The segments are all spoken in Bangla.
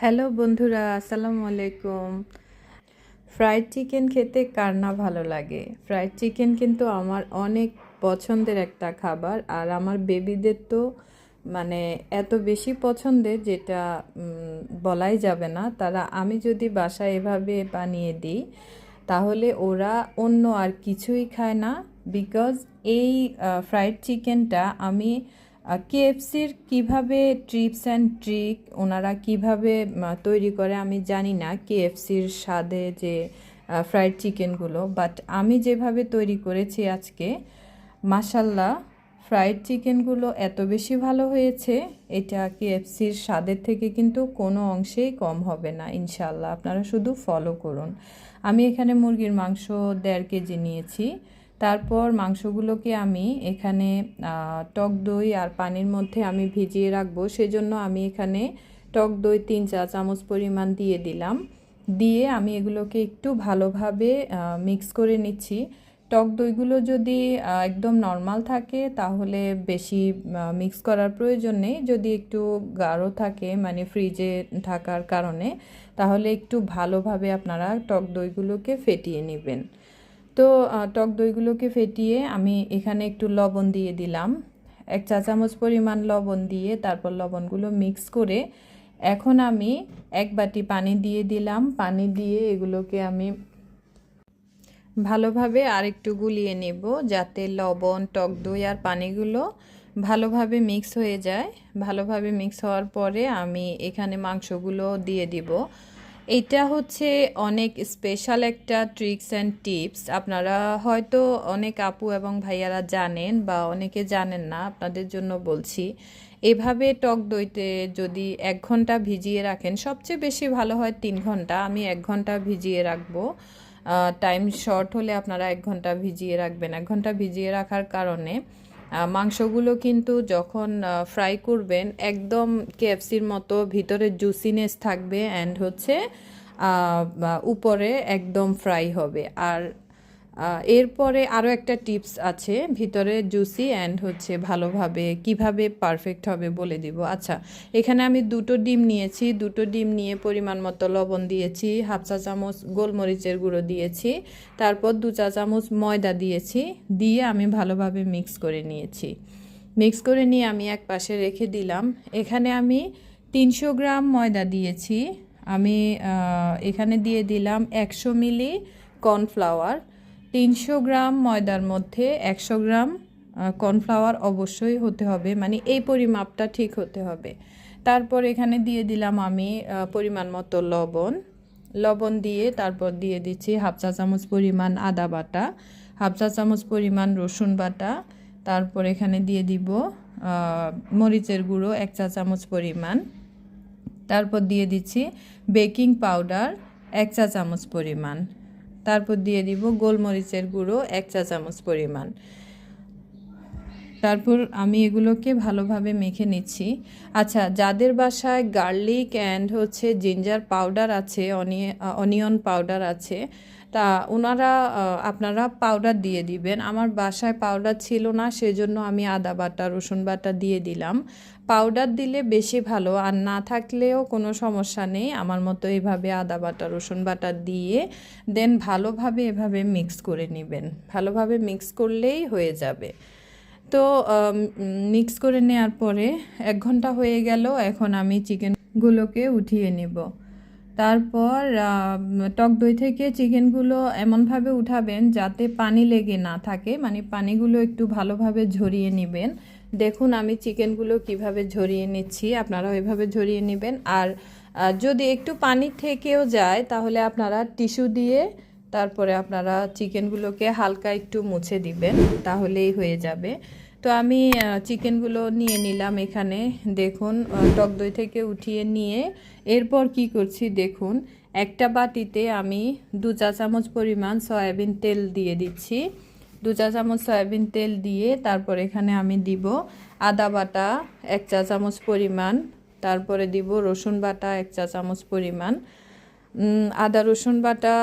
হ্যালো বন্ধুরা, আসসালামু আলাইকুম। ফ্রাইড চিকেন খেতে কার না ভালো লাগে? ফ্রাইড চিকেন কিন্তু আমার অনেক পছন্দের একটা খাবার, আর আমার বেবিদের তো মানে এত বেশি পছন্দের যেটা বলাই যাবে না। তারা, আমি যদি বাসায় এভাবে বানিয়ে দিই, তাহলে ওরা অন্য আর কিছুই খায় না বিকজ এই ফ্রাইড চিকেনটা আমি কেএফসির কীভাবে ট্রিপস অ্যান্ড ট্রিক ওনারা কীভাবে তৈরি করে আমি জানি না কেএফসির স্বাদে যে ফ্রাইড চিকেনগুলো বাট আমি যেভাবে তৈরি করেছি আজকে মাসাল্লাহ ফ্রাইড চিকেনগুলো এত বেশি ভালো হয়েছে, এটা কেএফসির স্বাদের থেকে কিন্তু কোনো অংশেই কম হবে না ইনশাল্লাহ আপনারা শুধু ফলো করুন। আমি এখানে মুরগির মাংস দেড় কেজি নিয়েছি তারপর মাংসগুলোকে আমি এখানে টক দই আর পানির মধ্যে আমি ভিজিয়ে রাখব। সেজন্য আমি এখানে টক দই তিন চা চামচ পরিমাণ দিয়ে দিলাম। দিয়ে আমি এগুলোকে একটু ভালোভাবে মিক্স করে নিচ্ছি। টক দইগুলো যদি একদম নর্মাল থাকে, তাহলে বেশি মিক্স করার প্রয়োজন নেই। যদি একটু গাঢ় থাকে মানে ফ্রিজে থাকার কারণে, তাহলে একটু ভালোভাবে আপনারা টক দইগুলোকে ফেটিয়ে নেবেন। তো টক দইগুলোকে ফেটিয়ে আমি এখানে একটু লবণ দিয়ে দিলাম। এক চা চামচ পরিমাণ লবণ দিয়ে তারপর লবণগুলো মিক্স করে এখন আমি এক বাটি পানি দিয়ে দিলাম। পানি দিয়ে এগুলোকে আমি ভালোভাবে আরেকটু গুলিয়ে নেব যাতে লবণ, টক দই আর পানিগুলো ভালোভাবে মিক্স হয়ে যায়। ভালোভাবে মিক্স হওয়ার পরে আমি এখানে মাংসগুলো দিয়ে দিব। এটা হচ্ছে অনেক স্পেশাল একটা ট্রিক্স অ্যান্ড টিপস আপনারা হয়তো অনেক আপু এবং ভাইয়ারা জানেন বা অনেকে জানেন না, আপনাদের জন্য বলছি। এভাবে টক দইতে যদি এক ঘণ্টা ভিজিয়ে রাখেন, সবচেয়ে বেশি ভালো হয় তিন ঘণ্টা। আমি এক ঘণ্টা ভিজিয়ে রাখব। টাইম শর্ট হলে আপনারা এক ঘণ্টা ভিজিয়ে রাখবেন। এক ঘণ্টা ভিজিয়ে রাখার কারণে মাংসগুলো কিন্তু যখন ফ্রাই করবেন, একদম কেএফসির মতো ভিতরে জুসিনেস থাকবে অ্যান্ড হচ্ছে উপরে একদম ফ্রাই হবে। আর এরপরে আরও একটা টিপস আছে, ভিতরে জুসি অ্যান্ড হচ্ছে ভালোভাবে কীভাবে পারফেক্ট হবে বলে দিব। আচ্ছা এখানে আমি দুটো ডিম নিয়েছি, দুটো ডিম নিয়ে পরিমাণ মতো লবণ দিয়েছি, হাফ চা চামচ গোলমরিচের গুঁড়ো দিয়েছি, তারপর দু চা চামচ ময়দা দিয়েছি, দিয়ে আমি ভালোভাবে মিক্স করে নিয়েছি। মিক্স করে নিয়ে আমি এক পাশে রেখে দিলাম। এখানে আমি তিনশো গ্রাম ময়দা দিয়েছি। আমি এখানে দিয়ে দিলাম একশো মিলি কর্নফ্লাওয়ার। তিনশো গ্রাম ময়দার মধ্যে একশো গ্রাম কর্নফ্লাওয়ার অবশ্যই হতে হবে মানে এই পরিমাপটা ঠিক হতে হবে। তারপর এখানে দিয়ে দিলাম আমি পরিমাণ মতো লবণ। লবণ দিয়ে তারপর দিয়ে দিচ্ছি হাফ চা চামচ পরিমাণ আদা বাটা, হাফ চা চামচ পরিমাণ রসুন বাটা। তারপর এখানে দিয়ে দিব মরিচের গুঁড়ো এক চা চামচ পরিমাণ। তারপর দিয়ে দিচ্ছি বেকিং পাউডার এক চা চামচ পরিমাণ। তারপর দিয়ে দিব গোলমরিচের গুঁড়ো এক চা চামচ পরিমাণ। তারপর আমি এগুলোকে ভালোভাবে মেখে নিচ্ছি। আচ্ছা যাদের বাসায় গার্লিক অ্যান্ড হচ্ছে জিঞ্জার পাউডার আছে অনিয়ন পাউডার আছে তা ওনারা আপনারা পাউডার দিয়ে দিবেন। আমার বাসায় পাউডার ছিল না, সেজন্য আমি আদা বাটা, রসুন বাটা দিয়ে দিলাম। পাউডার দিলে বেশি ভালো, আর না থাকলেও কোনো সমস্যা নেই। আমার মতো এভাবে আদা বাটা, রসুন বাটা দিয়ে দেন ভালোভাবে এভাবে মিক্স করে নেবেন। ভালোভাবে মিক্স করলেই হয়ে যাবে। তো মিক্স করে নেওয়ার পরে এক ঘণ্টা হয়ে গেল, এখন আমি চিকেনগুলোকে উঠিয়ে নেব। তারপর টক দই থেকে চিকেনগুলো এমনভাবে উঠাবেন যাতে পানি লেগে না থাকে। মানে পানিগুলো একটু ভালোভাবে ঝরিয়ে নেবেন। দেখুন, আমি চিকেনগুলো কীভাবে ঝরিয়ে নিচ্ছি। আপনারা ওইভাবে ঝরিয়ে নেবেন। আর যদি একটু পানি থেকেও যায়, তাহলে আপনারা টিস্যু দিয়ে তারপরে আপনারা চিকেনগুলোকে হালকা একটু মুছে দিবেন। তাহলেই হয়ে যাবে। তো আমি চিকেনগুলো নিয়ে নিলাম এখানে। দেখুন টক দই থেকে উঠিয়ে নিয়ে এরপর কি করছি দেখুন। একটা বাটিতে আমি দু চা চামচ পরিমাণ সয়াবিন তেল দিয়ে দিচ্ছি। দু চা চামচ সয়াবিন তেল দিয়ে তারপর এখানে আমি দিব আদা বাটা এক চা চামচ পরিমাণ, তারপরে দিব রসুন বাটা এক চা চামচ পরিমাণ। আদা রসুন বাটা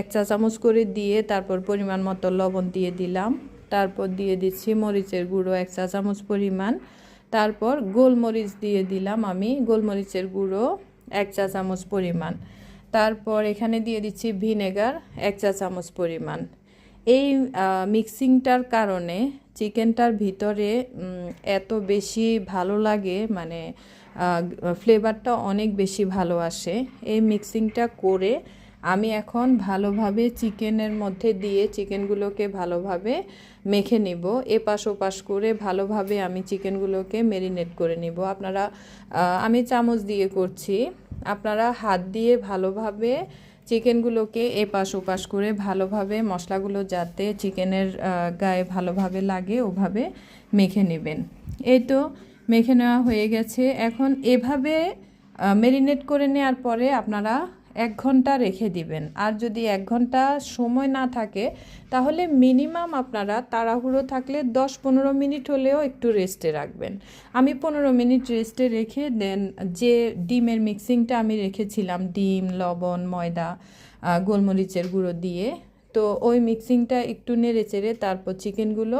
এক চা চামচ করে দিয়ে তারপর পরিমাণ মতো লবণ দিয়ে দিলাম। তারপর দিয়ে দিচ্ছি মরিচের গুঁড়ো এক চা চামচ পরিমাণ। তারপর গোলমরিচ দিয়ে দিলাম আমি, গোলমরিচের গুঁড়ো এক চা চামচ পরিমাণ। তারপর এখানে দিয়ে দিচ্ছি ভিনেগার এক চা চামচ পরিমাণ। এই মিক্সিংটার কারণে চিকেনটার ভিতরে এত বেশি ভালো লাগে মানে ফ্লেভারটা অনেক বেশি ভালো আসে। এই মিক্সিংটা করে আমি এখন ভালোভাবে চিকেনের মধ্যে দিয়ে চিকেনগুলোকে ভালোভাবে মেখে নিব। এপাশ ওপাশ করে ভালোভাবে আমি চিকেনগুলোকে মেরিনেট করে নিব। আপনারা আমি চামচ দিয়ে করছি। আপনারা হাত দিয়ে ভালোভাবে চিকেনগুলোকে এপাশ ওপাশ করে ভালোভাবে মশলাগুলো যাতে চিকেনের গায়ে ভালোভাবে লাগে ওভাবে মেখে নেবেন। এই তো মেখে নেওয়া হয়ে গেছে। এখন এভাবে মেরিনেট করে নেওয়ার পরে আপনারা এক ঘণ্টা রেখে দিবেন। আর যদি এক ঘণ্টা সময় না থাকে, তাহলে মিনিমাম আপনারা তাড়াহুড়ো থাকলে দশ পনেরো মিনিট হলেও একটু রেস্টে রাখবেন। আমি পনেরো মিনিট রেস্টে রেখে দেন, যে ডিমের মিক্সিংটা আমি রেখেছিলাম, ডিম, লবণ, ময়দা গোলমরিচের গুঁড়ো দিয়ে, তো ওই মিক্সিংটা একটু নেড়ে চেড়ে তারপর চিকেনগুলো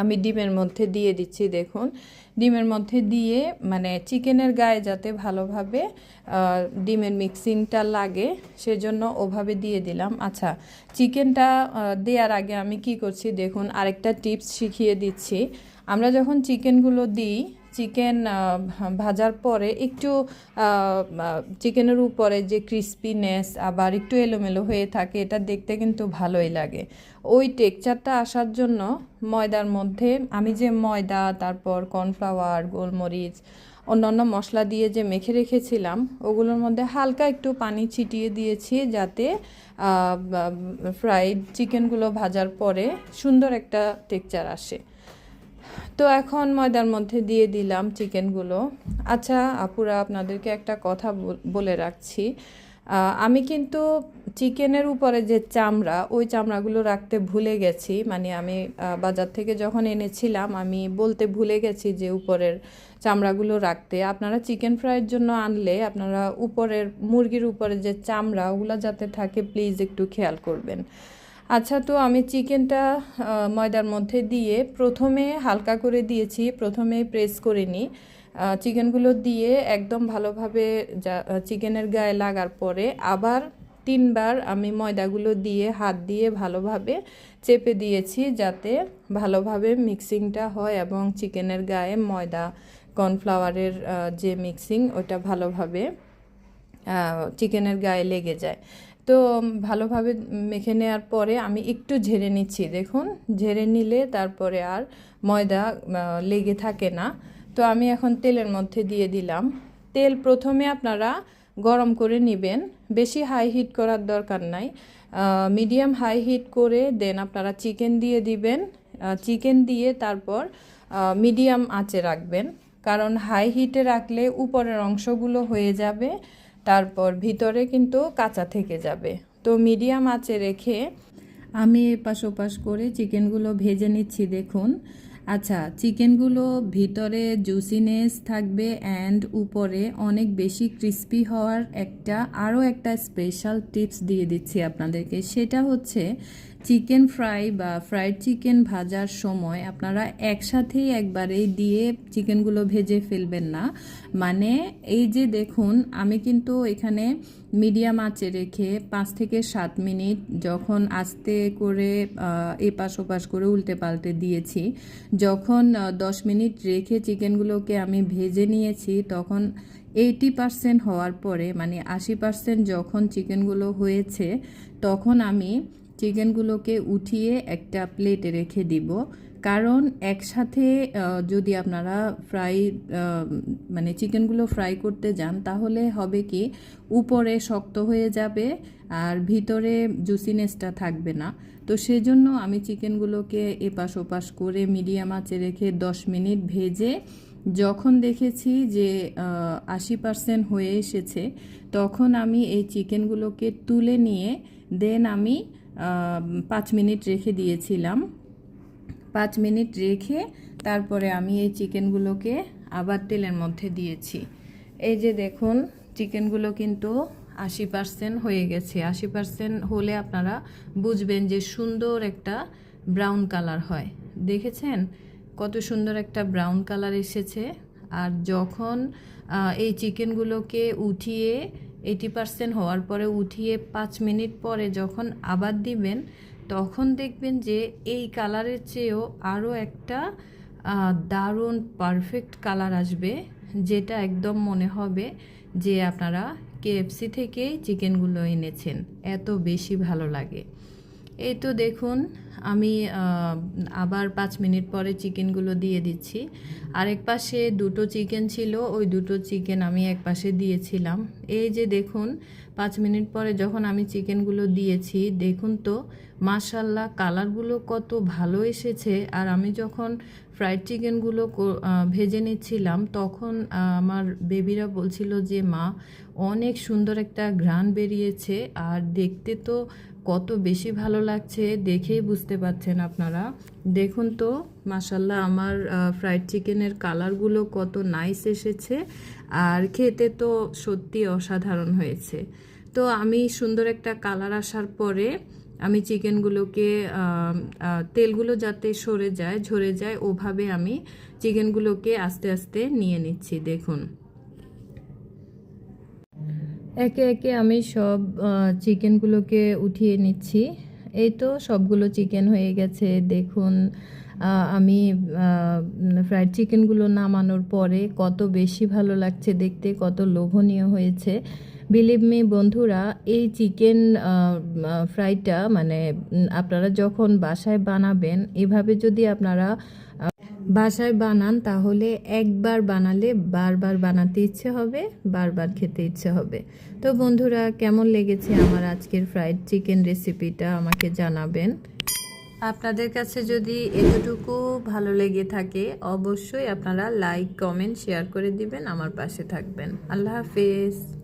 আমি ডিমের মধ্যে দিয়ে দিচ্ছি, দেখুন। ডিমের মধ্যে দিয়ে মানে চিকেনের গায়ে যাতে ভালোভাবে ডিমের মিক্সিংটা লাগে, সেজন্য ওভাবে দিয়ে দিলাম। আচ্ছা চিকেনটা দেওয়ার আগে আমি কি করছি, দেখুন, আরেকটা টিপস শিখিয়ে দিচ্ছি। আমরা যখন চিকেনগুলো দিই চিকেন ভাজার পরে একটু চিকেনের উপরে যে ক্রিস্পিনেস আবার একটু এলোমেলো হয়ে থাকে, এটা দেখতে কিন্তু ভালোই লাগে। ওই টেক্সচারটা আসার জন্য ময়দার মধ্যে আমি যে ময়দা, তারপর কর্নফ্লাওয়ার, গোলমরিচ, অন্যান্য মশলা দিয়ে যে মেখে রেখেছিলাম, ওগুলোর মধ্যে হালকা একটু পানি ছিটিয়ে দিয়েছি যাতে ফ্রাইড চিকেনগুলো ভাজার পরে সুন্দর একটা টেক্সচার আসে। তো এখন ময়দার মধ্যে দিয়ে দিলাম চিকেনগুলো। আচ্ছা আপুরা, আপনাদেরকে একটা কথা বলে রাখছি। আমি কিন্তু চিকেনের উপরে যে চামড়া, ওই চামড়াগুলো রাখতে ভুলে গেছি। মানে আমি বাজার থেকে যখন এনেছিলাম, আমি বলতে ভুলে গেছি যে উপরের চামড়াগুলো রাখতে। আপনারা চিকেন ফ্রাইয়ের জন্য আনলে, আপনারা উপরের, মুরগির উপরে যে চামড়া, ওগুলো যাতে থাকে, প্লিজ একটু খেয়াল করবেন। আচ্ছা তো আমি চিকেনটা ময়দার মধ্যে দিয়ে প্রথমে হালকা করে দিয়েছি, প্রথমে প্রেস করে নিই। চিকেনগুলো দিয়ে একদম ভালোভাবে যা চিকেনের গায়ে লাগার পরে আবার তিনবার আমি ময়দাগুলো দিয়ে হাত দিয়ে ভালোভাবে চেপে দিয়েছি যাতে ভালোভাবে মিক্সিংটা হয় এবং চিকেনের গায়ে ময়দা কর্নফ্লাওয়ারের যে মিক্সিং ওটা ভালোভাবে চিকেনের গায়ে লেগে যায়। তো ভালোভাবে মেখে নেওয়ার পরে আমি একটু ঝেড়ে নিচ্ছি, দেখুন। ঝেড়ে নিলে তারপরে আর ময়দা লেগে থাকে না। তো আমি এখন তেলের মধ্যে দিয়ে দিলাম। তেল প্রথমে আপনারা গরম করে নেবেন। বেশি হাই হিট করার দরকার নাই। মিডিয়াম হাই হিট করে দেন আপনারা চিকেন দিয়ে দিবেন। চিকেন দিয়ে তারপর মিডিয়াম আঁচে রাখবেন। কারণ হাই হিটে রাখলে উপরের অংশগুলো হয়ে যাবে। তারপর ভিতরে কিন্তু কাঁচা থেকে যাবে। তো মিডিয়াম আঁচে রেখে আমি এপাশ ওপাশ করে চিকেনগুলো ভেজে নিচ্ছি, দেখুন। আচ্ছা চিকেনগুলো ভিতরে জুসিনেস থাকবে অ্যান্ড উপরে অনেক বেশি ক্রিস্পি হওয়ার একটা আরও একটা স্পেশাল টিপস দিয়ে দিচ্ছি আপনাদেরকে। সেটা হচ্ছে চিকেন ফ্রাই বা ফ্রাইড চিকেন ভাজার সময় আপনারা একসাথেই একবারেই দিয়ে চিকেনগুলো ভেজে ফেলবেন না। মানে এই যে দেখুন, আমি কিন্তু এখানে মিডিয়াম আঁচে রেখে পাঁচ থেকে সাত মিনিট যখন আস্তে করে এপাশ ওপাশ করে উল্টে পাল্টে দিয়েছি, যখন দশ মিনিট রেখে চিকেনগুলোকে আমি ভেজে নিয়েছি, তখন এইটি পার্সেন্ট হওয়ার পরে মানে আশি পার্সেন্ট যখন চিকেনগুলো হয়েছে, তখন আমি চিকেনগুলোকে উঠিয়ে একটা প্লেটে রেখে দিব। কারণ একসাথে যদি আপনারা ফ্রাই মানে চিকেনগুলো ফ্রাই করতে যান, তাহলে হবে কি, উপরে শক্ত হয়ে যাবে আর ভিতরে জুসিনেসটা থাকবে না। তো সেজন্য আমি চিকেনগুলোকে এপাশ ওপাশ করে মিডিয়াম আঁচে রেখে দশ মিনিট ভেজে যখন দেখেছি যে আশি পার্সেন্ট হয়ে এসেছে, তখন আমি এই চিকেনগুলোকে তুলে নিয়ে, দেন আমি পাঁচ মিনিট রেখে দিয়েছিলাম। পাঁচ মিনিট রেখে তারপরে আমি এই চিকেনগুলোকে আবার তেলের মধ্যে দিয়েছি। এই যে দেখুন, চিকেনগুলো কিন্তু আশি পার্সেন্ট হয়ে গেছে। আশি পার্সেন্ট হলে আপনারা বুঝবেন যে সুন্দর একটা ব্রাউন কালার হয়। দেখেছেন? কত সুন্দর একটা ব্রাউন কালার এসেছে। আর যখন এই চিকেনগুলোকে উঠিয়ে এইটি পার্সেন্ট হওয়ার পরে উঠিয়ে পাঁচ মিনিট পরে যখন আবার দিবেন তখন দেখবেন যে এই কালারের চেয়েও আরও একটা দারুণ পারফেক্ট কালার আসবে, যেটা একদম মনে হবে যে আপনারা কেএফসি থেকেই চিকেনগুলো এনেছেন। এত বেশি ভালো লাগে। এই তো দেখুন, আমি আবার পাঁচ মিনিট পরে চিকেনগুলো দিয়ে দিচ্ছি। আরেক পাশে দুটো চিকেন ছিল, ওই দুটো চিকেন আমি এক পাশে দিয়েছিলাম। এই যে দেখুন, পাঁচ মিনিট পরে যখন আমি চিকেনগুলো দিয়েছি, দেখুন তো মাশাল্লাহ কালারগুলো কত ভালো এসেছে। আর আমি যখন ফ্রাইড চিকেনগুলো ভেজে নিচ্ছিলাম, তখন আমার বেবিরা বলছিল যে, মা, অনেক সুন্দর একটা ঘ্রাণ বেরিয়েছে। আর দেখতে তো কত বেশি ভালো লাগছে দেখেই বুঝতে পারছেন আপনারা। দেখুন তো মাসাল্লাহ আমার ফ্রাইড চিকেনের কালারগুলো কত নাইস এসেছে। আর খেতে তো সত্যি অসাধারণ হয়েছে। তো আমি সুন্দর একটা কালার আসার পরে আমি চিকেনগুলোকে তেলগুলো যাতে সরে যায়, ঝরে যায়, ওভাবে আমি চিকেনগুলোকে আস্তে আস্তে নিয়ে নিচ্ছি, দেখুন। একে একে আমি সব চিকেনগুলোকে উঠিয়ে নিচ্ছি। এই তো সবগুলো চিকেন হয়ে গেছে। দেখুন আমি ফ্রাইড চিকেনগুলো নামানোর পরে কত বেশি ভালো লাগছে দেখতে, কত লোভনীয় হয়েছে। বিলিভ মি বন্ধুরা, এই চিকেন ফ্রাইটা মানে আপনারা যখন বাসায় বানাবেন, এভাবে যদি আপনারা বাসায় বানান, তাহলে একবার বানালে বারবার বানাতে ইচ্ছে হবে, বারবার খেতে ইচ্ছে হবে। তো বন্ধুরা, কেমন লেগেছে আমার আজকের ফ্রাইড চিকেন রেসিপিটা আমাকে জানাবেন? আপনাদের কাছে যদি এতটুকু ভালো লেগে থাকে, অবশ্যই আপনারা লাইক কমেন্ট শেয়ার করে দিবেন, আমার পাশে থাকবেন। আল্লাহ হাফেজ।